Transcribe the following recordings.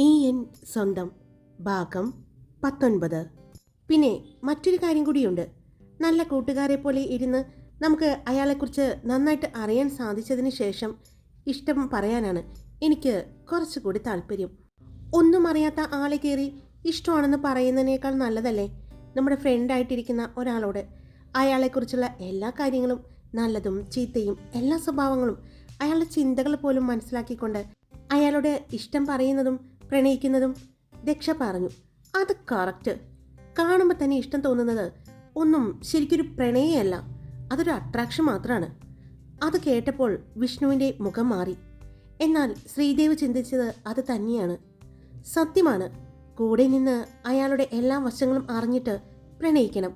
നീ എൻ സ്വന്തം ഭാഗം പത്തൊൻപത്. പിന്നെ മറ്റൊരു കാര്യം കൂടിയുണ്ട്. നല്ല കൂട്ടുകാരെ പോലെ ഇരുന്ന് നമുക്ക് അയാളെക്കുറിച്ച് നന്നായിട്ട് അറിയാൻ സാധിച്ചതിന് ശേഷം ഇഷ്ടം പറയാനാണ് എനിക്ക് കുറച്ചുകൂടി താല്പര്യം. ഒന്നും അറിയാത്ത ആളെ കയറി ഇഷ്ടമാണെന്ന് പറയുന്നതിനേക്കാൾ നല്ലതല്ലേ നമ്മുടെ ഫ്രണ്ടായിട്ടിരിക്കുന്ന ഒരാളോട്. അയാളെക്കുറിച്ചുള്ള എല്ലാ കാര്യങ്ങളും നല്ലതും ചീത്തയും എല്ലാ സ്വഭാവങ്ങളും അയാളുടെ ചിന്തകൾ പോലും മനസ്സിലാക്കിക്കൊണ്ട് അയാളുടെ ഇഷ്ടം പറയുന്നതും പ്രണയിക്കുന്നതും ദക്ഷ പറഞ്ഞു. അത് കറക്റ്റ് കാണുമ്പോൾ തന്നെ ഇഷ്ടം തോന്നുന്നത് ഒന്നും ശരിക്കൊരു പ്രണയമല്ല അതൊരു അട്രാക്ഷൻ മാത്രമാണ് അത് കേട്ടപ്പോൾ വിഷ്ണുവിന്റെ മുഖം മാറി. എന്നാൽ ശ്രീദേവ് ചിന്തിച്ചത് അത് തന്നെയാണ്. സത്യമാണ്. കൂടെ നിന്ന് അയാളുടെ എല്ലാ വശങ്ങളും അറിഞ്ഞിട്ട് പ്രണയിക്കണം.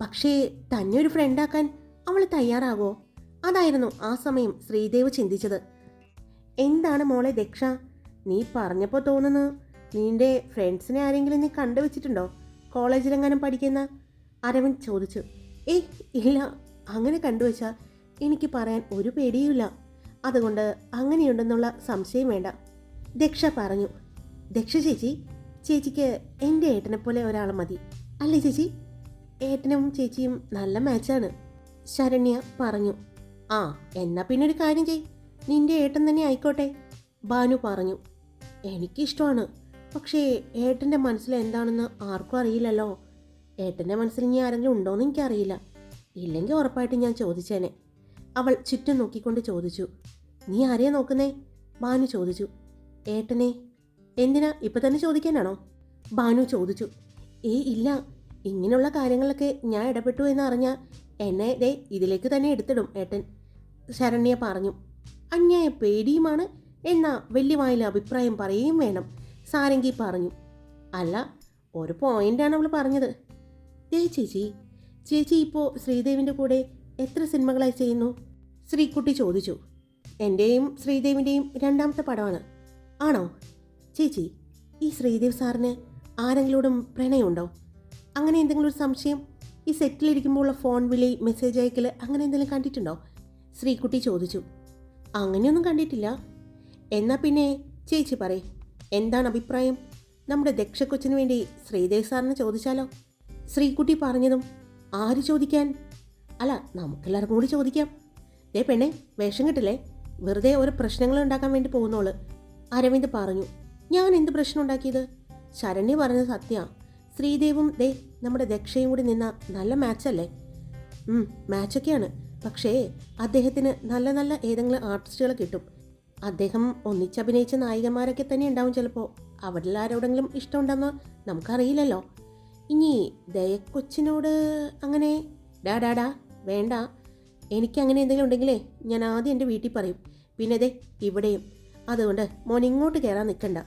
പക്ഷേ തന്നെ ഒരു ഫ്രണ്ടാക്കാൻ അവൾ തയ്യാറാവോ? അതായിരുന്നു ആ സമയം ശ്രീദേവ് ചിന്തിച്ചത്. എന്താണ് മോളെ ദക്ഷ? നീ പറഞ്ഞപ്പോൾ തോന്നുന്നു നിന്റെ ഫ്രണ്ട്സിനെ ആരെങ്കിലും നീ കണ്ടുവച്ചിട്ടുണ്ടോ? കോളേജിലെങ്ങാനും പഠിക്കുന്ന? അരവിന്ദ് ചോദിച്ചു. ഏയ് ഇല്ല. അങ്ങനെ കണ്ടുവച്ചാൽ എനിക്ക് പറയാൻ ഒരു പേടിയുമില്ല. അതുകൊണ്ട് അങ്ങനെയുണ്ടെന്നുള്ള സംശയം വേണ്ട. ദക്ഷ പറഞ്ഞു. ദക്ഷ ചേച്ചി ചേച്ചിക്ക് എന്റെ ഏട്ടനെ പോലെ ഒരാൾ മതി. അല്ലേ ചേച്ചി? ഏട്ടനും ചേച്ചിയും നല്ല മാച്ചാണ്. ശരണ്യ പറഞ്ഞു. ആ എന്നാ പിന്നെ ഒരു കാര്യം ചെയ്. നിന്റെ ഏട്ടൻ തന്നെ ആയിക്കോട്ടെ. ബാനു പറഞ്ഞു. എനിക്കിഷ്ടമാണ്. പക്ഷേ ഏട്ടന്റെ മനസ്സിൽ എന്താണെന്ന് ആർക്കും അറിയില്ലല്ലോ. ഏട്ടന്റെ മനസ്സിൽ ഇനി ആരെങ്കിലും ഉണ്ടോയെന്ന് എനിക്കറിയില്ല. ഇല്ലെങ്കിൽ ഉറപ്പായിട്ട് ഞാൻ ചോദിച്ചേനെ. അവൾ ചുറ്റും നോക്കിക്കൊണ്ട് ചോദിച്ചു. നീ ആരെയാ നോക്കുന്നേ? ബാനു ചോദിച്ചു. ഏട്ടനെ. എന്തിനാ? ഇപ്പം തന്നെ ചോദിക്കാനാണോ? ബാനു ചോദിച്ചു. ഏയ് ഇല്ല. ഇങ്ങനെയുള്ള കാര്യങ്ങളൊക്കെ ഞാൻ ഇടപെട്ടു എന്ന് അറിഞ്ഞാൽ എന്നെ ദേ ഇതിലേക്ക് തന്നെ എടുത്തിടും ഏട്ടൻ ശരണ്യ പറഞ്ഞു. അന്യായ പേടിയുമാണ് എന്നാ വെല്ലുവായിലെ അഭിപ്രായം പറയുകയും വേണം. സാരംഗി പറഞ്ഞു അല്ല ഒരു പോയിന്റാണ് അവൾ പറഞ്ഞത്. ദേ ചേച്ചി ചേച്ചി ഇപ്പോൾ ശ്രീദേവിന്റെ കൂടെ എത്ര സിനിമകളായി ചെയ്യുന്നു? ശ്രീക്കുട്ടി ചോദിച്ചു. എന്റെയും ശ്രീദേവിന്റെയും രണ്ടാമത്തെ പടമാണ്. ആണോ? ചേച്ചി ഈ ശ്രീദേവ് സാറിന് ആരെങ്കിലോടും പ്രണയമുണ്ടോ? അങ്ങനെ എന്തെങ്കിലും ഒരു സംശയം? ഈ സെറ്റിലിരിക്കുമ്പോൾ ഉള്ള ഫോൺ വിളി മെസ്സേജ് അയക്കൽ അങ്ങനെ എന്തെങ്കിലും കണ്ടിട്ടുണ്ടോ? ശ്രീക്കുട്ടി ചോദിച്ചു. അങ്ങനെയൊന്നും കണ്ടിട്ടില്ല. എന്നാ പിന്നെ ചേച്ചി പറയും. എന്താണ് അഭിപ്രായം? നമ്മുടെ ദക്ഷക്കൊച്ചിന് വേണ്ടി ശ്രീദേവ് സാറിനെ ചോദിച്ചാലോ? ശ്രീകുട്ടി പറഞ്ഞതും ആര് ചോദിക്കാൻ? അല്ല നമുക്കെല്ലാവർക്കും കൂടി ചോദിക്കാം. ദേ പെണ്ണെ വേഷം കിട്ടില്ലേ? വെറുതെ ഒരു പ്രശ്നങ്ങൾ ഉണ്ടാക്കാൻ വേണ്ടി പോകുന്നോൾ അരവിന്ദ് പറഞ്ഞു ഞാൻ എന്ത് പ്രശ്നം ഉണ്ടാക്കിയത്? ശരണ്യ പറഞ്ഞത് സത്യ. ശ്രീദേവും ദേ നമ്മുടെ ദക്ഷയും കൂടി നിന്ന നല്ല മാച്ചല്ലേ? മാച്ചൊക്കെയാണ്. പക്ഷേ അദ്ദേഹത്തിന് നല്ല നല്ല ഏതെങ്കിലും ആർട്ടിസ്റ്റുകൾ കിട്ടും. അദ്ദേഹം ഒന്നിച്ചഭിനയിച്ച നായികമാരൊക്കെ തന്നെ ഉണ്ടാവും ചിലപ്പോൾ അവരിൽ ആരോടെങ്കിലും ഇഷ്ടമുണ്ടെന്ന് നമുക്കറിയില്ലല്ലോ. ഇനി ദയക്കൊച്ചിനോട് അങ്ങനെ ഡാ ഡാ ഡാ വേണ്ട. എനിക്ക് അങ്ങനെ എന്തെങ്കിലും ഉണ്ടെങ്കിലേ ഞാൻ ആദ്യം എന്റെ വീട്ടിൽ പറയും. പിന്നെ ദേ ഇവിടെയും. അതുകൊണ്ട് മോൻ ഇങ്ങോട്ട് കയറാൻ നിൽക്കണ്ട.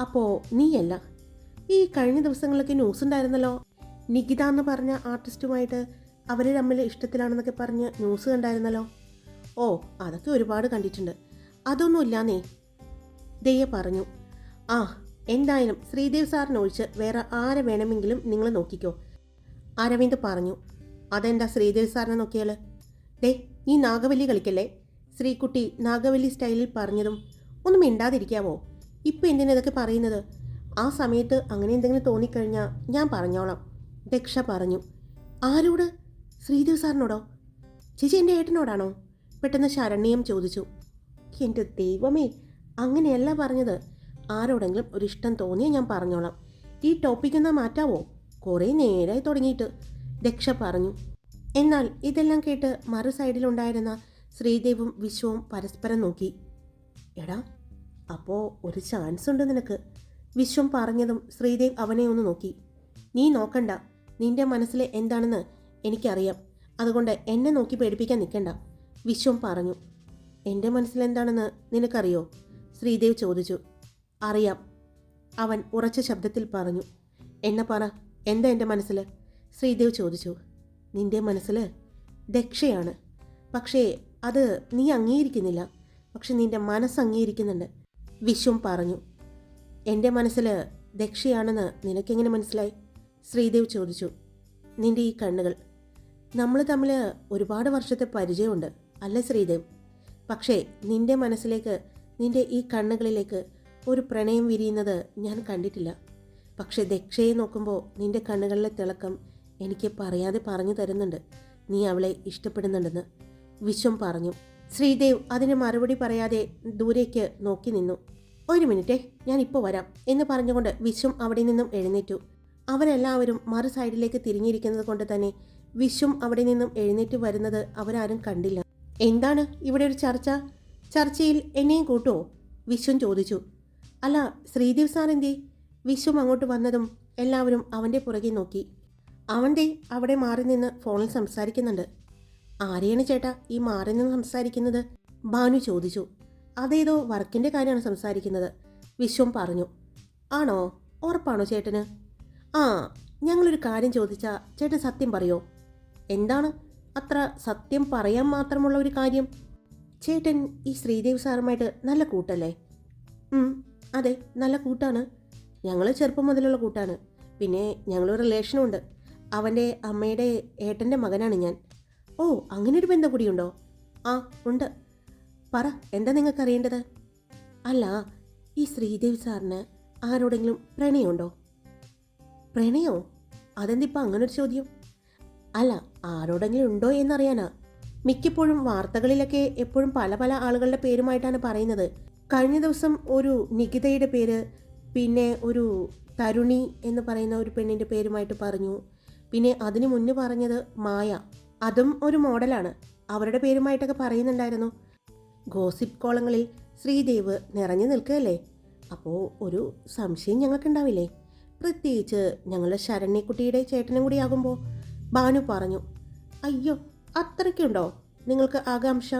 അപ്പോൾ നീയല്ല. ഈ കഴിഞ്ഞ ദിവസങ്ങളിലൊക്കെ ന്യൂസ് ഉണ്ടായിരുന്നല്ലോ. നികിത എന്ന് പറഞ്ഞ ആർട്ടിസ്റ്റുമായിട്ട് അവർ തമ്മിൽ ഇഷ്ടത്തിലാണെന്നൊക്കെ പറഞ്ഞ് ന്യൂസ് കണ്ടായിരുന്നല്ലോ. ഓ അതൊക്കെ ഒരുപാട് കണ്ടിട്ടുണ്ട്. അതൊന്നും ഇല്ലാന്നേ ദയ്യ പറഞ്ഞു ആ എന്തായാലും ശ്രീദേവ് സാറിനൊഴിച്ച് വേറെ ആരെ വേണമെങ്കിലും നിങ്ങൾ നോക്കിക്കോ. അരവിന്ദ് പറഞ്ഞു അതെന്താ ശ്രീദേവ് സാറിനെ നോക്കിയാൽ ദേ നീ നാഗവല്ലി കളിക്കല്ലേ? ശ്രീകുട്ടി നാഗവല്ലി സ്റ്റൈലിൽ പറഞ്ഞതും ഒന്നും മിണ്ടാതിരിക്കാവോ? ഇപ്പം എന്തിനാ ഇതൊക്കെ പറയുന്നത്? ആ സമയത്ത് അങ്ങനെ എന്തെങ്കിലും തോന്നിക്കഴിഞ്ഞാൽ ഞാൻ പറഞ്ഞോളാം. ദക്ഷ പറഞ്ഞു ആരോട്? ശ്രീദേവ് സാറിനോടോ? ചേച്ചി എന്റെ ഏട്ടനോടാണോ? പെട്ടെന്ന് ശരണ്യം ചോദിച്ചു എന്റെ ദൈവമേ. അങ്ങനെയല്ല പറഞ്ഞത്. ആരോടെങ്കിലും ഒരു ഇഷ്ടം തോന്നിയാൽ ഞാൻ പറഞ്ഞോളാം. ഈ ടോപ്പിക് എന്നാ മാറ്റാവോ? കുറേ നേരമായി തുടങ്ങിയിട്ട്. ദക്ഷ പറഞ്ഞു. എന്നാൽ ഇതെല്ലാം കേട്ട് മറു സൈഡിലുണ്ടായിരുന്ന ശ്രീദേവും വിശ്വവും പരസ്പരം നോക്കി. എടാ അപ്പോൾ ഒരു ചാൻസ് ഉണ്ട് നിനക്ക്. വിശ്വം പറഞ്ഞതും ശ്രീദേവ് അവനെ ഒന്ന് നോക്കി. നീ നോക്കണ്ട. നിന്റെ മനസ്സിൽ എന്താണെന്ന് എനിക്കറിയാം. അതുകൊണ്ട് എന്നെ നോക്കി പേടിപ്പിക്കാൻ നിൽക്കണ്ട. വിശ്വം പറഞ്ഞു. എന്റെ മനസ്സിലെന്താണെന്ന് നിനക്കറിയോ? ശ്രീദേവ് ചോദിച്ചു. അറിയാം. അവൻ ഉറച്ച ശബ്ദത്തിൽ പറഞ്ഞു. എന്നെ പറ എന്താ എന്റെ മനസ്സിൽ ശ്രീദേവ് ചോദിച്ചു. നിന്റെ മനസ്സിൽ ദക്ഷയാണ്. പക്ഷേ അത് നീ അംഗീകരിക്കുന്നില്ല. പക്ഷെ നിന്റെ മനസ്സ് അംഗീകരിക്കുന്നുണ്ട്. വിശ്വം പറഞ്ഞു. എന്റെ മനസ്സിൽ ദക്ഷയാണെന്ന് നിനക്കെങ്ങനെ മനസ്സിലായി? ശ്രീദേവ് ചോദിച്ചു. നിന്റെ ഈ കണ്ണുകൾ. നമ്മൾ തമ്മിൽ ഒരുപാട് വർഷത്തെ പരിചയമുണ്ട് അല്ലേ ശ്രീദേവ്? പക്ഷേ നിന്റെ മനസ്സിലേക്ക് നിന്റെ ഈ കണ്ണുകളിലേക്ക് ഒരു പ്രണയം വിരിയുന്നത് ഞാൻ കണ്ടിട്ടില്ല. പക്ഷെ ദക്ഷയെ നോക്കുമ്പോൾ നിന്റെ കണ്ണുകളിലെ തിളക്കം എനിക്ക് പറയാതെ പറഞ്ഞു തരുന്നുണ്ട്. നീ അവളെ ഇഷ്ടപ്പെടുന്നുണ്ടെന്ന് വിശ്വം പറഞ്ഞു. ശ്രീദേവ് അതിന് മറുപടി പറയാതെ ദൂരേക്ക് നോക്കി നിന്നു. ഒരു മിനിറ്റേ ഞാൻ ഇപ്പോൾ വരാം എന്ന് പറഞ്ഞുകൊണ്ട് വിശ്വം അവിടെ നിന്നും എഴുന്നേറ്റു. അവരെല്ലാവരും മറു സൈഡിലേക്ക് തിരിഞ്ഞിരിക്കുന്നത് കൊണ്ട് തന്നെ വിശ്വം അവിടെ നിന്നും എഴുന്നേറ്റ് വരുന്നത് അവരാരും കണ്ടില്ല. എന്താണ് ഇവിടെ ഒരു ചർച്ച? ചർച്ചയിൽ എന്നെയും കൂട്ടോ? വിശ്വം ചോദിച്ചു. അല്ല ശ്രീദേവ് സാർ എന്തേ? വിശ്വം അങ്ങോട്ട് വന്നതും എല്ലാവരും അവന്റെ പുറകെ നോക്കി. അവന്റെ അവിടെ മാറി നിന്ന് ഫോണിൽ സംസാരിക്കുന്നുണ്ട്. ആരെയാണ് ചേട്ടാ ഈ മാറി നിന്ന് സംസാരിക്കുന്നത്? ഭാനു ചോദിച്ചു. അതേതോ വർക്കിന്റെ കാര്യമാണ് സംസാരിക്കുന്നത്. വിശ്വം പറഞ്ഞു. ആണോ? ഉറപ്പാണോ ചേട്ടന്? ആ ഞങ്ങളൊരു കാര്യം ചോദിച്ചാൽ ചേട്ടൻ സത്യം പറയോ? എന്താണ്? അത്ര സത്യം പറയാൻ മാത്രമുള്ള ഒരു കാര്യം. ചേട്ടൻ ഈ ശ്രീദേവ് സാറുമായിട്ട് നല്ല കൂട്ടല്ലേ? അതെ നല്ല കൂട്ടാണ്. ഞങ്ങൾ ചെറുപ്പം മുതലുള്ള കൂട്ടാണ്. പിന്നെ ഞങ്ങൾ റിലേഷനുണ്ട് അവന്റെ അമ്മയുടെ ഏട്ടന്റെ മകനാണ് ഞാൻ. ഓ അങ്ങനെ ഒരു ബന്ധം കൂടിയുണ്ടോ ആ ഉണ്ട്. പറ എന്താ നിങ്ങൾക്ക് അറിയേണ്ടത് അല്ല ഈ ശ്രീദേവ് സാറിന് ആരോടെങ്കിലും പ്രണയമുണ്ടോ? പ്രണയോ? അതെന്തിപ്പോൾ അങ്ങനൊരു ചോദ്യം? അല്ല ആരോടെങ്കിലും ഉണ്ടോ എന്നറിയാനാ. മിക്കപ്പോഴും വാർത്തകളിലൊക്കെ എപ്പോഴും പല പല ആളുകളുടെ പേരുമായിട്ടാണ് പറയുന്നത്. കഴിഞ്ഞ ദിവസം ഒരു നികിതയുടെ പേര് പിന്നെ ഒരു തരുണി എന്ന് പറയുന്ന ഒരു പെണ്ണിന്റെ പേരുമായിട്ട് പറഞ്ഞു. പിന്നെ അതിനു മുന്നേ പറഞ്ഞത് മായ. അതും ഒരു മോഡലാണ്. അവരുടെ പേരുമായിട്ടൊക്കെ പറയുന്നുണ്ടായിരുന്നു. ഗോസിപ്പ് കോളങ്ങളിൽ ശ്രീദേവ് നിറഞ്ഞു നിൽക്കുകയല്ലേ? അപ്പോൾ ഒരു സംശയം ഞങ്ങൾക്കുണ്ടാവില്ലേ? പ്രത്യേകിച്ച് ഞങ്ങളുടെ ശരണ്യക്കുട്ടിയുടെ ചേട്ടനും കൂടി ആകുമ്പോൾ ഭാനു പറഞ്ഞു അയ്യോ അത്രയ്ക്കുണ്ടോ? നിങ്ങൾക്ക് ആകാംക്ഷ?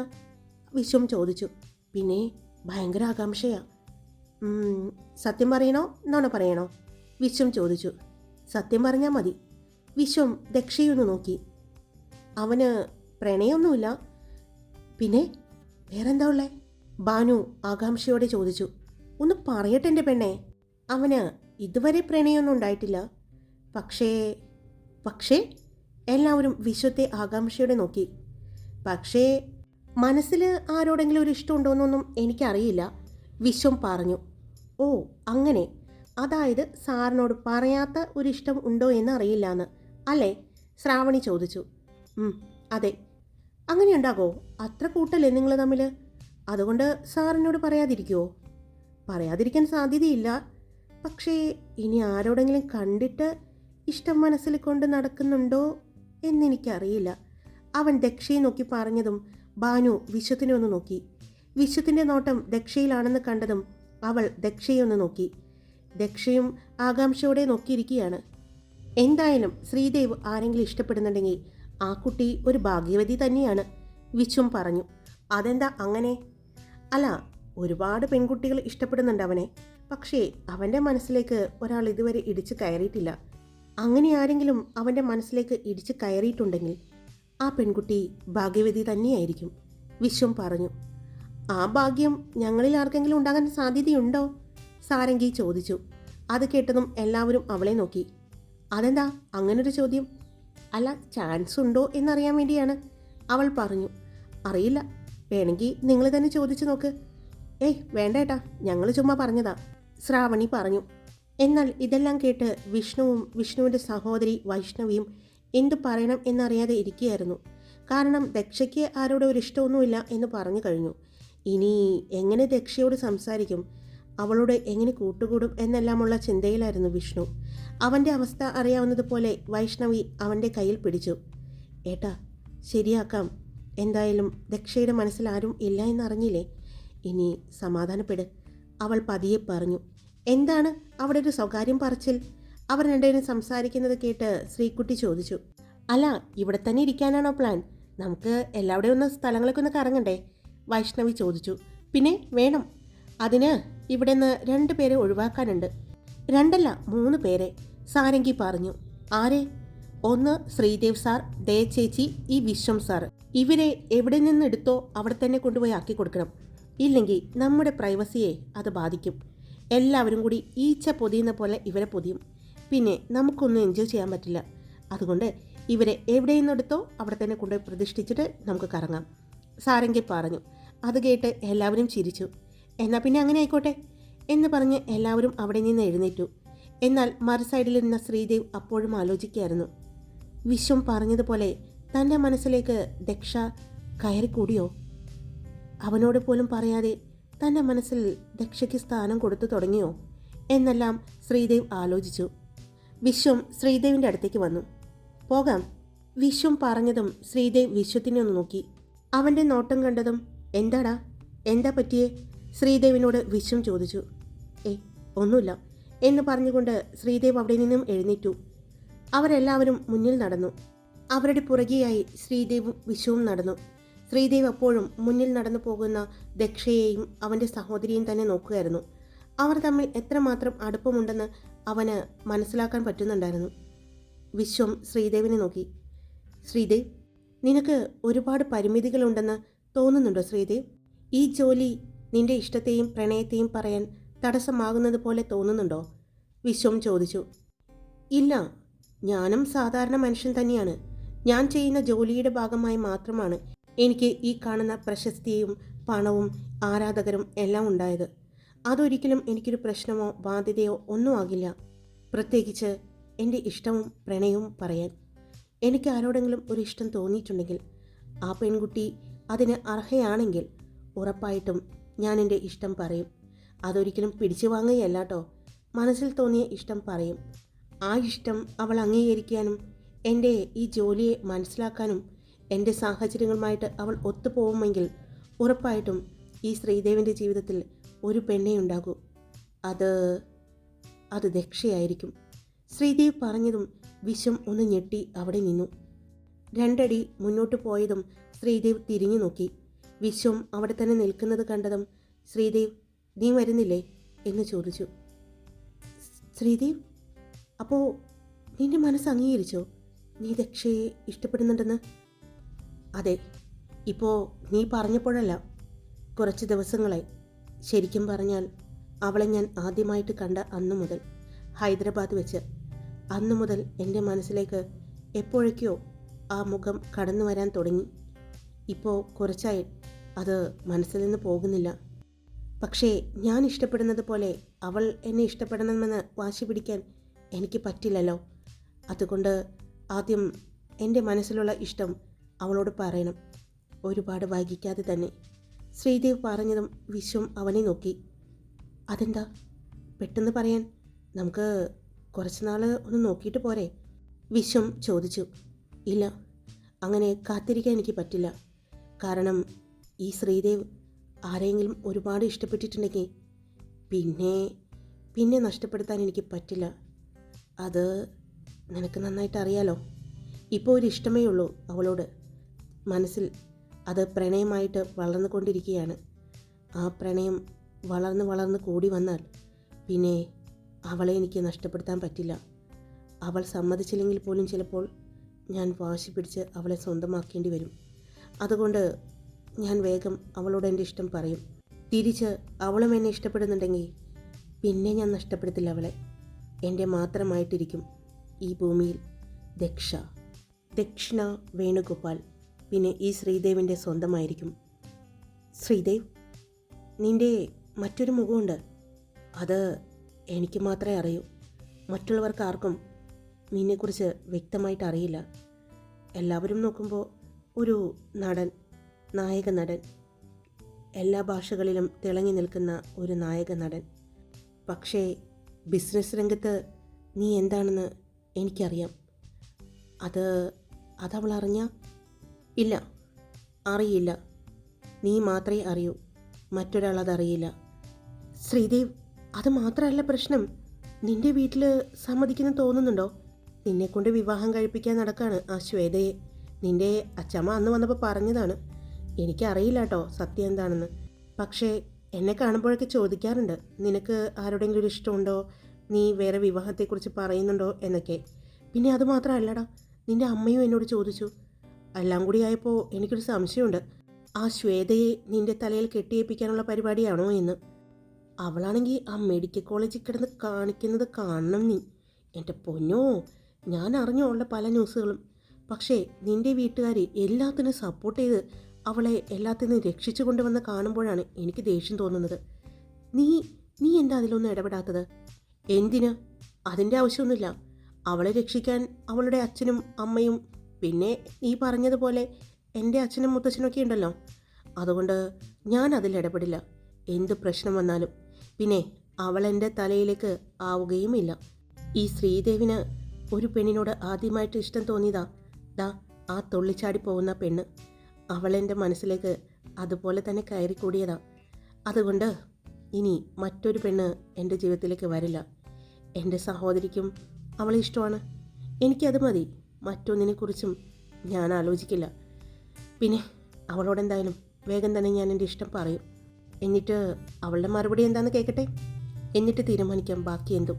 വിശ്വം ചോദിച്ചു. പിന്നെ ഭയങ്കര ആകാംക്ഷയാ. സത്യം പറയണോ? നോണ പറയണോ? വിശ്വം ചോദിച്ചു. സത്യം പറഞ്ഞാൽ മതി. വിശ്വം ദക്ഷയൊന്ന് നോക്കി. അവന് പ്രണയമൊന്നുമില്ല. പിന്നെ വേറെന്താ ഉള്ളേ? ബാനു ആകാംക്ഷയോടെ ചോദിച്ചു. ഒന്ന് പറയട്ടെ എന്റെ പെണ്ണേ. അവന് ഇതുവരെ പ്രണയമൊന്നും ഉണ്ടായിട്ടില്ല. പക്ഷേ പക്ഷേ എല്ലാവരും വിശ്വത്തെ ആകാംക്ഷയോടെ നോക്കി. പക്ഷേ മനസ്സിൽ ആരോടെങ്കിലും ഒരു ഇഷ്ടമുണ്ടോയെന്നൊന്നും എനിക്കറിയില്ല. വിശ്വം പറഞ്ഞു ഓ അങ്ങനെ. അതായത് സാറിനോട് പറയാത്ത ഒരു ഇഷ്ടം ഉണ്ടോ എന്ന് അറിയില്ല എന്ന് അല്ലേ? ശ്രാവണി ചോദിച്ചു. അതെ. അങ്ങനെ ഉണ്ടാകോ? അത്ര കൂട്ടല്ലേ നിങ്ങൾ തമ്മിൽ അതുകൊണ്ട് സാറിനോട് പറയാതിരിക്കുമോ പറയാതിരിക്കാൻ സാധ്യതയില്ല. പക്ഷേ ഇനി ആരോടെങ്കിലും കണ്ടിട്ട് ഇഷ്ടം മനസ്സിൽ കൊണ്ട് നടക്കുന്നുണ്ടോ എന്നെനിക്കറിയില്ല. അവൻ ദക്ഷയെ നോക്കി പറഞ്ഞതും ബാനു വിശ്വത്തിനെ ഒന്ന് നോക്കി. വിശ്വത്തിന്റെ നോട്ടം ദക്ഷയിലാണെന്ന് കണ്ടതും അവൾ ദക്ഷയെ ഒന്ന് നോക്കി. ദക്ഷയും ആകാംക്ഷയോടെ നോക്കിയിരിക്കുകയാണ്. എന്തായാലും ശ്രീദേവ് ആരെങ്കിലും ഇഷ്ടപ്പെടുന്നുണ്ടെങ്കിൽ ആ കുട്ടി ഒരു ഭാഗ്യവതി തന്നെയാണ് വിശ്വം പറഞ്ഞു. അതെന്താ അങ്ങനെ? അല്ല ഒരുപാട് പെൺകുട്ടികൾ ഇഷ്ടപ്പെടുന്നുണ്ട് അവനെ. പക്ഷേ അവന്റെ മനസ്സിലേക്ക് ഒരാൾ ഇതുവരെ ഇടിച്ചു കയറിയിട്ടില്ല. അങ്ങനെ ആരെങ്കിലും അവന്റെ മനസ്സിലേക്ക് ഇടിച്ചു കയറിയിട്ടുണ്ടെങ്കിൽ ആ പെൺകുട്ടി ഭാഗ്യവതി തന്നെയായിരിക്കും. വിശ്വം പറഞ്ഞു. ആ ഭാഗ്യം ഞങ്ങളിൽ ആർക്കെങ്കിലും ഉണ്ടാകാൻ സാധ്യതയുണ്ടോ? സാരംഗി ചോദിച്ചു. അത് കേട്ടതും എല്ലാവരും അവളെ നോക്കി. അതെന്താ അങ്ങനൊരു ചോദ്യം? അല്ല ചാൻസ് ഉണ്ടോ എന്നറിയാൻ വേണ്ടിയാണ്. അവൾ പറഞ്ഞു. അറിയില്ല. വേണമെങ്കിൽ നിങ്ങൾ തന്നെ ചോദിച്ചു നോക്ക്. ഏയ് വേണ്ട ഏട്ടാ. ഞങ്ങൾ ചുമ്മാ പറഞ്ഞതാ. ശ്രാവണി പറഞ്ഞു. എന്നാൽ ഇതെല്ലാം കേട്ട് വിഷ്ണുവും വിഷ്ണുവിന്റെ സഹോദരി വൈഷ്ണവിയും എന്തു പറയണം എന്നറിയാതെ ഇരിക്കുകയായിരുന്നു. കാരണം ദക്ഷയ്ക്ക് ആരോട് ഒരു ഇഷ്ടമൊന്നുമില്ല എന്ന് പറഞ്ഞു കഴിഞ്ഞു. ഇനി എങ്ങനെ ദക്ഷയോട് സംസാരിക്കും? അവളോട് എങ്ങനെ കൂട്ടുകൂടും എന്നെല്ലാമുള്ള ചിന്തയിലായിരുന്നു വിഷ്ണു. അവന്റെ അവസ്ഥ അറിയാവുന്നതുപോലെ വൈഷ്ണവി അവന്റെ കയ്യിൽ പിടിച്ചു. ഏട്ടാ ശരിയാക്കാം. എന്തായാലും ദക്ഷയുടെ മനസ്സിൽ ആരും ഇല്ല എന്നറിഞ്ഞില്ലേ? ഇനി സമാധാനപ്പെട് അവൾ പതിയെ പറഞ്ഞു. എന്താണ് അവിടെ ഒരു സ്വകാര്യം പറച്ചിൽ? അവർ രണ്ടുപേരും സംസാരിക്കുന്നത് കേട്ട് ശ്രീകുട്ടി ചോദിച്ചു. അല്ല ഇവിടെ തന്നെ ഇരിക്കാനാണോ പ്ലാൻ നമുക്ക് എല്ലാവിടെയും ഒന്ന് സ്ഥലങ്ങളൊക്കെ ഒന്ന് കറങ്ങണ്ടേ? വൈഷ്ണവി ചോദിച്ചു. പിന്നെ വേണം. അതിന് ഇവിടെ നിന്ന് രണ്ട് പേരെ ഒഴിവാക്കാനുണ്ട്. രണ്ടല്ല മൂന്ന് പേരെ. സാരംഗി പറഞ്ഞു. ആരെ? ഒന്ന് ശ്രീദേവ് സാർ ദയ ചേച്ചി ഈ വിശ്വം സാർ. ഇവരെ എവിടെ നിന്ന് എടുത്തോ അവിടെ തന്നെ കൊണ്ടുപോയി ആക്കി കൊടുക്കണം. ഇല്ലെങ്കിൽ നമ്മുടെ പ്രൈവസിയെ അത് ബാധിക്കും. എല്ലാവരും കൂടി ഈച്ച പൊതിയുന്ന പോലെ ഇവരെ പൊതിയും. പിന്നെ നമുക്കൊന്നും എൻജോയ് ചെയ്യാൻ പറ്റില്ല. അതുകൊണ്ട് ഇവരെ എവിടെ നിന്നെടുത്തോ അവിടെ തന്നെ കൊണ്ടുപോയി പ്രതിഷ്ഠിച്ചിട്ട് നമുക്ക് കറങ്ങാം. സാരംഗി പറഞ്ഞു. അത് കേട്ട് എല്ലാവരും ചിരിച്ചു. എന്നാൽ പിന്നെ അങ്ങനെ ആയിക്കോട്ടെ എന്ന് പറഞ്ഞ് എല്ലാവരും അവിടെ നിന്ന് എഴുന്നേറ്റു. എന്നാൽ മറു സൈഡിൽ നിന്ന ശ്രീദേവ് അപ്പോഴും ആലോചിക്കുകയായിരുന്നു. വിശ്വം പറഞ്ഞതുപോലെ തന്റെ മനസ്സിലേക്ക് ദക്ഷ കയറിക്കൂടിയോ? അവനോട് പോലും പറയാതെ തന്റെ മനസ്സിൽ ദക്ഷയ്ക്ക് സ്ഥാനം കൊടുത്തു തുടങ്ങിയോ? എന്നെല്ലാം ശ്രീദേവ് ആലോചിച്ചു. വിശ്വം ശ്രീദേവിന്റെ അടുത്തേക്ക് വന്നു. പോകാം. വിശ്വം പറഞ്ഞതും ശ്രീദേവ് വിശ്വത്തിനെ ഒന്ന് നോക്കി. അവന്റെ നോട്ടം കണ്ടതും എന്താടാ? എന്താ പറ്റിയേ? ശ്രീദേവിനോട് വിശ്വം ചോദിച്ചു. ഏ ഒന്നുമില്ല എന്ന് പറഞ്ഞുകൊണ്ട് ശ്രീദേവ് അവിടെ നിന്നും എഴുന്നേറ്റു. അവരെല്ലാവരും മുന്നിൽ നടന്നു. അവരുടെ പുറകെയായി ശ്രീദേവും വിശ്വവും നടന്നു. ശ്രീദേവ് എപ്പോഴും മുന്നിൽ നടന്നു പോകുന്ന ദക്ഷയെയും അവന്റെ സഹോദരിയെയും തന്നെ നോക്കുകയായിരുന്നു. അവർ തമ്മിൽ എത്രമാത്രം അടുപ്പമുണ്ടെന്ന് അവന് മനസ്സിലാക്കാൻ പറ്റുന്നുണ്ടായിരുന്നു. വിശ്വം ശ്രീദേവിനെ നോക്കി. ശ്രീദേവ് നിനക്ക് ഒരുപാട് പരിമിതികളുണ്ടെന്ന് തോന്നുന്നുണ്ടോ ശ്രീദേവ്? ഈ ജോലി നിന്റെ ഇഷ്ടത്തെയും പ്രണയത്തെയും പറയാൻ തടസ്സമാകുന്നത് പോലെ തോന്നുന്നുണ്ടോ? വിശ്വം ചോദിച്ചു. ഇല്ല ഞാനും സാധാരണ മനുഷ്യൻ തന്നെയാണ്. ഞാൻ ചെയ്യുന്ന ജോലിയുടെ ഭാഗമായി മാത്രമാണ് എനിക്ക് ഈ കാണുന്ന പ്രശസ്തിയും പണവും ആരാധകരും എല്ലാം ഉണ്ടായത്. അതൊരിക്കലും എനിക്കൊരു പ്രശ്നമോ ബാധ്യതയോ ഒന്നും ആകില്ല. പ്രത്യേകിച്ച് എന്റെ ഇഷ്ടവും പ്രണയവും പറയാൻ. എനിക്ക് ആരോടെങ്കിലും ഒരു ഇഷ്ടം തോന്നിയിട്ടുണ്ടെങ്കിൽ ആ പെൺകുട്ടി അതിന് അർഹയാണെങ്കിൽ ഉറപ്പായിട്ടും ഞാൻ എന്റെ ഇഷ്ടം പറയും. അതൊരിക്കലും പിടിച്ചു വാങ്ങുകയല്ല കേട്ടോ മനസ്സിൽ തോന്നിയ ഇഷ്ടം പറയും. ആ ഇഷ്ടം അവൾ അംഗീകരിക്കാനും എന്റെ ഈ ജോലിയെ മനസ്സിലാക്കാനും എന്റെ സാഹചര്യങ്ങളുമായിട്ട് അവൾ ഒത്തുപോകുമെങ്കിൽ ഉറപ്പായിട്ടും ഈ ശ്രീദേവിന്റെ ജീവിതത്തിൽ ഒരു പെണ്ണേ ഉണ്ടാകൂ. അത് അത് ദക്ഷയായിരിക്കും ശ്രീദേവ് പറഞ്ഞതും വിശ്വം ഒന്ന് ഞെട്ടി അവിടെ നിന്നു. രണ്ടടി മുന്നോട്ട് പോയതും ശ്രീദേവ് തിരിഞ്ഞു നോക്കി. വിശ്വം അവിടെ തന്നെ നിൽക്കുന്നത് കണ്ടതും ശ്രീദേവ് നീ വരുന്നില്ലേ? എന്ന് ചോദിച്ചു. ശ്രീദേവ് അപ്പോൾ നിന്റെ മനസ്സ് അംഗീകരിച്ചോ? നീ ദക്ഷയെ ഇഷ്ടപ്പെടുന്നുണ്ടെന്ന്? അതെ ഇപ്പോൾ നീ പറഞ്ഞപ്പോഴല്ല. കുറച്ച് ദിവസങ്ങളായി. ശരിക്കും പറഞ്ഞാൽ അവളെ ഞാൻ ആദ്യമായിട്ട് കണ്ട അന്നു മുതൽ ഹൈദരാബാദ് വെച്ച്. അന്നു മുതൽ എന്റെ മനസ്സിലേക്ക് എപ്പോഴൊക്കെയോ ആ മുഖം കടന്നു വരാൻ തുടങ്ങി. ഇപ്പോൾ കുറച്ചായി. അത് മനസ്സിൽ നിന്ന് പോകുന്നില്ല. പക്ഷേ ഞാൻ ഇഷ്ടപ്പെടുന്നത് പോലെ അവൾ എന്നെ ഇഷ്ടപ്പെടണമെന്ന് വാശി പിടിക്കാൻ എനിക്ക് പറ്റില്ലല്ലോ. അതുകൊണ്ട് ആദ്യം എന്റെ മനസ്സിലുള്ള ഇഷ്ടം അവളോട് പറയണം. ഒരുപാട് വൈകിക്കാതെ തന്നെ ശ്രീദേവ് പറഞ്ഞതും വിശ്വം അവനെ നോക്കി. അതെന്താ? പെട്ടെന്ന് പറയാൻ നമുക്ക് കുറച്ച് നാൾ ഒന്ന് നോക്കിയിട്ട് പോരെ? വിശ്വം ചോദിച്ചു. ഇല്ല അങ്ങനെ കാത്തിരിക്കാൻ എനിക്ക് പറ്റില്ല. കാരണം ഈ ശ്രീദേവ് ആരെങ്കിലും ഒരുപാട് ഇഷ്ടപ്പെട്ടിട്ടുണ്ടെങ്കിൽ പിന്നെ പിന്നെ നഷ്ടപ്പെടുത്താൻ എനിക്ക് പറ്റില്ല. അത് നിനക്ക് നന്നായിട്ട് അറിയാലോ. ഇപ്പോൾ ഒരു ഇഷ്ടമേ ഉള്ളൂ അവളോട്. മനസ്സിൽ അത് പ്രണയമായിട്ട് വളർന്നുകൊണ്ടിരിക്കുകയാണ്. ആ പ്രണയം വളർന്ന് വളർന്ന് കൂടി വന്നാൽ പിന്നെ അവളെ എനിക്ക് നഷ്ടപ്പെടുത്താൻ പറ്റില്ല. അവൾ സമ്മതിച്ചില്ലെങ്കിൽ പോലും ചിലപ്പോൾ ഞാൻ വാശി പിടിച്ച് അവളെ സ്വന്തമാക്കേണ്ടി വരും. അതുകൊണ്ട് ഞാൻ വേഗം അവളോട് എന്റെ ഇഷ്ടം പറയും. തിരിച്ച് അവളും എന്നെ ഇഷ്ടപ്പെടുന്നുണ്ടെങ്കിൽ പിന്നെ ഞാൻ നഷ്ടപ്പെടുത്തില്ല അവളെ. എന്റെ മാത്രമായിട്ടിരിക്കും ഈ ഭൂമിയിൽ ദക്ഷ. ദക്ഷിണ വേണുഗോപാൽ. പിന്നെ ഈ ശ്രീദേവിന്റെ സ്വന്തമായിരിക്കും. ശ്രീദേവ് നിന്റെ മറ്റൊരു മുഖമുണ്ട്. അത് എനിക്ക് മാത്രമേ അറിയൂ. മറ്റുള്ളവർക്ക് ആർക്കും നിന്നെക്കുറിച്ച് വ്യക്തമായിട്ട് അറിയില്ല. എല്ലാവരും നോക്കുമ്പോൾ ഒരു നടൻ നായക നടൻ. എല്ലാ ഭാഷകളിലും തിളങ്ങി നിൽക്കുന്ന ഒരു നായക നടൻ. പക്ഷേ ബിസിനസ് രംഗത്ത് നീ എന്താണെന്ന് എനിക്കറിയാം. അത് അതവൾ അറിഞ്ഞ ഇല്ല. അറിയില്ല. നീ മാത്രമേ അറിയൂ. മറ്റൊരാളതറിയില്ല ശ്രീദേവ് അത് മാത്രമല്ല പ്രശ്നം. നിന്റെ വീട്ടിൽ സമ്മതിക്കുന്നു തോന്നുന്നുണ്ടോ? നിന്നെക്കൊണ്ട് വിവാഹം കഴിപ്പിക്കാൻ നടക്കാണ് ആ ശ്വേതയെ നിന്റെ അച്ചമ്മ അന്ന് വന്നപ്പോൾ പറഞ്ഞതാണ്. എനിക്കറിയില്ല കേട്ടോ സത്യം എന്താണെന്ന്. പക്ഷേ എന്നെ കാണുമ്പോഴൊക്കെ ചോദിക്കാറുണ്ട്. നിനക്ക് ആരോടെങ്കിലും ഒരു ഇഷ്ടമുണ്ടോ? നീ വേറെ വിവാഹത്തെക്കുറിച്ച് പറയുന്നുണ്ടോ എന്നൊക്കെ. പിന്നെ അത് മാത്രമല്ലടാ നിന്റെ അമ്മയും എന്നോട് ചോദിച്ചു. എല്ലാം കൂടി ആയപ്പോൾ എനിക്കൊരു സംശയമുണ്ട്. ആ ശ്വേതയെ നിന്റെ തലയിൽ കെട്ടിയേപ്പിക്കാനുള്ള പരിപാടിയാണോ എന്ന്. അവളാണെങ്കിൽ ആ മെഡിക്കൽ കോളേജിൽ കിടന്ന് കാണിക്കുന്നത് കാണണം നീ. എന്റെ പൊന്നോ ഞാൻ അറിഞ്ഞു അവളുടെ പല ന്യൂസുകളും. പക്ഷേ നിന്റെ വീട്ടുകാർ എല്ലാത്തിനും സപ്പോർട്ട് ചെയ്ത് അവളെ എല്ലാത്തിനും രക്ഷിച്ചു കൊണ്ടുവന്ന് കാണുമ്പോഴാണ് എനിക്ക് ദേഷ്യം തോന്നുന്നത്. നീ നീ എന്താ അതിലൊന്നും ഇടപെടാത്തത്? എന്തിന്? അതിന്റെ ആവശ്യമൊന്നുമില്ല. അവളെ രക്ഷിക്കാൻ അവളുടെ അച്ഛനും അമ്മയും പിന്നെ നീ പറഞ്ഞതുപോലെ എന്റെ അച്ഛനും മുത്തച്ഛനൊക്കെ ഉണ്ടല്ലോ. അതുകൊണ്ട് ഞാൻ അതിൽ ഇടപെടില്ല. എന്ത് പ്രശ്നം വന്നാലും പിന്നെ അവൾ എന്റെ തലയിലേക്ക് ആവുകയുമില്ല. ഈ ശ്രീദേവിന് ഒരു പെണ്ണിനോട് ആദ്യമായിട്ട് ഇഷ്ടം തോന്നിയതാ. ദാ ആ തുള്ളിച്ചാടി പോകുന്ന പെണ്ണ്. അവൾ എന്റെ മനസ്സിലേക്ക് അതുപോലെ തന്നെ കയറിക്കൂടിയതാ. അതുകൊണ്ട് ഇനി മറ്റൊരു പെണ്ണ് എന്റെ ജീവിതത്തിലേക്ക് വരില്ല. എന്റെ സഹോദരിക്കും അവളെ ഇഷ്ടമാണ്. എനിക്കത് മതി. മറ്റൊന്നിനെക്കുറിച്ചും ഞാൻ ആലോചിക്കില്ല. പിന്നെ അവളോട് എന്തായാലും വേഗം തന്നെ ഞാൻ എന്റെ ഇഷ്ടം പറയും. എന്നിട്ട് അവളുടെ മറുപടി എന്താണെന്ന് കേൾക്കട്ടെ എന്നിട്ട് തീരുമാനിക്കാം ബാക്കി എന്തും.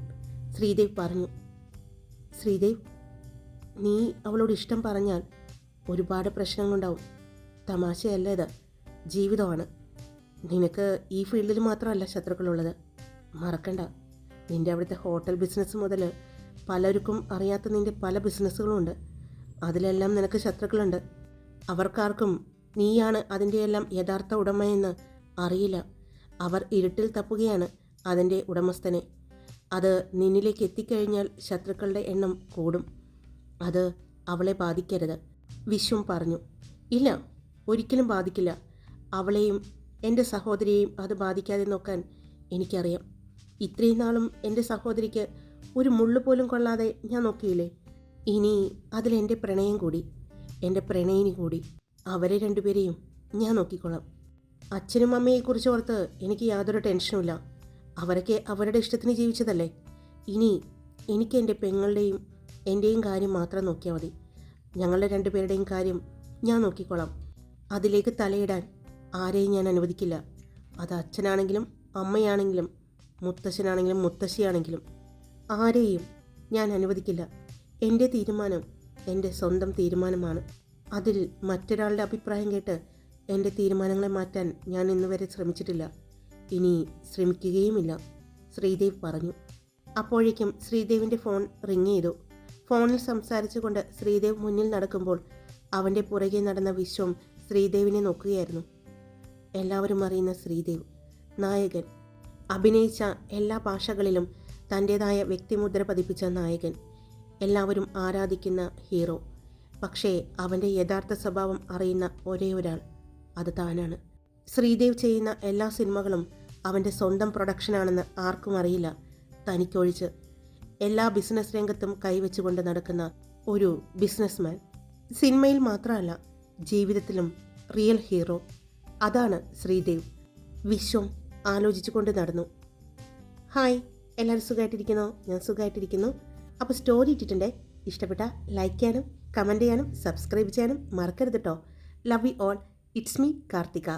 ശ്രീദേവ് പറഞ്ഞു. ശ്രീദേവ് നീ അവളോട് ഇഷ്ടം പറഞ്ഞാൽ ഒരുപാട് പ്രശ്നങ്ങളുണ്ടാവും. തമാശയല്ല ഇത്. ജീവിതമാണ്. നിനക്ക് ഈ ഫീൽഡിൽ മാത്രമല്ല ശത്രുക്കളുള്ളത്. മറക്കണ്ട. നിന്റെ അവിടുത്തെ ഹോട്ടൽ ബിസിനസ് മുതൽ പലർക്കും അറിയാത്ത നിന്റെ പല ബിസിനസ്സുകളുമുണ്ട്. അതിലെല്ലാം നിനക്ക് ശത്രുക്കളുണ്ട്. അവർക്കാർക്കും നീയാണ് അതിന്റെയെല്ലാം യഥാർത്ഥ ഉടമയെന്ന് അറിയില്ല. അവർ ഇരുട്ടിൽ തപ്പുകയാണ് അതിന്റെ ഉടമസ്ഥനെ. അത് നിന്നിലേക്ക് എത്തിക്കഴിഞ്ഞാൽ ശത്രുക്കളുടെ എണ്ണം കൂടും. അത് അവളെ ബാധിക്കരുത്. വിശ്വം പറഞ്ഞു. ഇല്ല ഒരിക്കലും ബാധിക്കില്ല. അവളെയും എന്റെ സഹോദരിയെയും അത് ബാധിക്കാതെ നോക്കാൻ എനിക്കറിയാം. ഇത്രയും നാളും എന്റെ സഹോദരിക്ക് ഒരു മുള്ളു പോലും കൊള്ളാതെ ഞാൻ നോക്കിയില്ലേ? ഇനി അതിലെന്റെ പ്രണയം കൂടി എന്റെ പ്രണയിനി കൂടി അവരെ രണ്ടുപേരെയും ഞാൻ നോക്കിക്കൊള്ളാം. അച്ഛനും അമ്മയെക്കുറിച്ച് ഓർത്ത് എനിക്ക് യാതൊരു ടെൻഷനുമില്ല അവരൊക്കെ അവരുടെ ഇഷ്ടത്തിന് ജീവിച്ചതല്ലേ? ഇനി എനിക്ക് എന്റെ പെങ്ങളുടെയും എന്റെയും കാര്യം മാത്രം നോക്കിയാൽ മതി. ഞങ്ങളുടെ രണ്ടുപേരുടെയും കാര്യം ഞാൻ നോക്കിക്കോളാം അതിലേക്ക് തലയിടാൻ ആരെയും ഞാൻ അനുവദിക്കില്ല. അത് അച്ഛനാണെങ്കിലും അമ്മയാണെങ്കിലും മുത്തശ്ശനാണെങ്കിലും മുത്തശ്ശിയാണെങ്കിലും ആരെയും ഞാൻ അനുവദിക്കില്ല. എന്റെ തീരുമാനം എന്റെ സ്വന്തം തീരുമാനമാണ്. അതിൽ മറ്റൊരാളുടെ അഭിപ്രായം കേട്ട് എന്റെ തീരുമാനങ്ങളെ മാറ്റാൻ ഞാൻ ഇന്നുവരെ ശ്രമിച്ചിട്ടില്ല. ഇനി ശ്രമിക്കുകയുമില്ല ശ്രീദേവ് പറഞ്ഞു. അപ്പോഴേക്കും ശ്രീദേവിന്റെ ഫോൺ റിങ് ചെയ്തു. ഫോണിൽ സംസാരിച്ചുകൊണ്ട് ശ്രീദേവ് മുന്നിൽ നടക്കുമ്പോൾ അവന്റെ പുറകെ നടന്ന വിശ്വം ശ്രീദേവിനെ നോക്കുകയായിരുന്നു. എല്ലാവരും അറിയുന്ന ശ്രീദേവ് നായകൻ അഭിനയിച്ച എല്ലാ ഭാഷകളിലും തന്റെതായ വ്യക്തിമുദ്ര പതിപ്പിച്ച നായകൻ എല്ലാവരും ആരാധിക്കുന്ന ഹീറോ. പക്ഷേ അവന്റെ യഥാർത്ഥ സ്വഭാവം അറിയുന്ന ഒരേ ഒരാൾ അത് താനാണ്. ശ്രീദേവ് ചെയ്യുന്ന എല്ലാ സിനിമകളും അവന്റെ സ്വന്തം പ്രൊഡക്ഷനാണെന്ന് ആർക്കും അറിയില്ല. തനിക്കൊഴിച്ച് എല്ലാ ബിസിനസ് രംഗത്തും കൈവച്ചുകൊണ്ട് നടക്കുന്ന ഒരു ബിസിനസ്മാൻ. സിനിമയിൽ മാത്രമല്ല ജീവിതത്തിലും റിയൽ ഹീറോ. അതാണ് ശ്രീദേവ്. വിശ്വം ആലോചിച്ചുകൊണ്ട് നടന്നു. ഹായ്. എല്ലാവരും സുഖമായിട്ടിരിക്കുന്നോ ഞാൻ സുഖമായിട്ടിരിക്കുന്നു അപ്പോൾ സ്റ്റോറി ഇട്ടിട്ടുണ്ടേ. ഇഷ്ടപ്പെട്ട ലൈക്ക് ചെയ്യാനും കമന്റ് ചെയ്യാനും സബ്സ്ക്രൈബ് ചെയ്യാനും മറക്കരുത് കേട്ടോ love you all it's me Karthika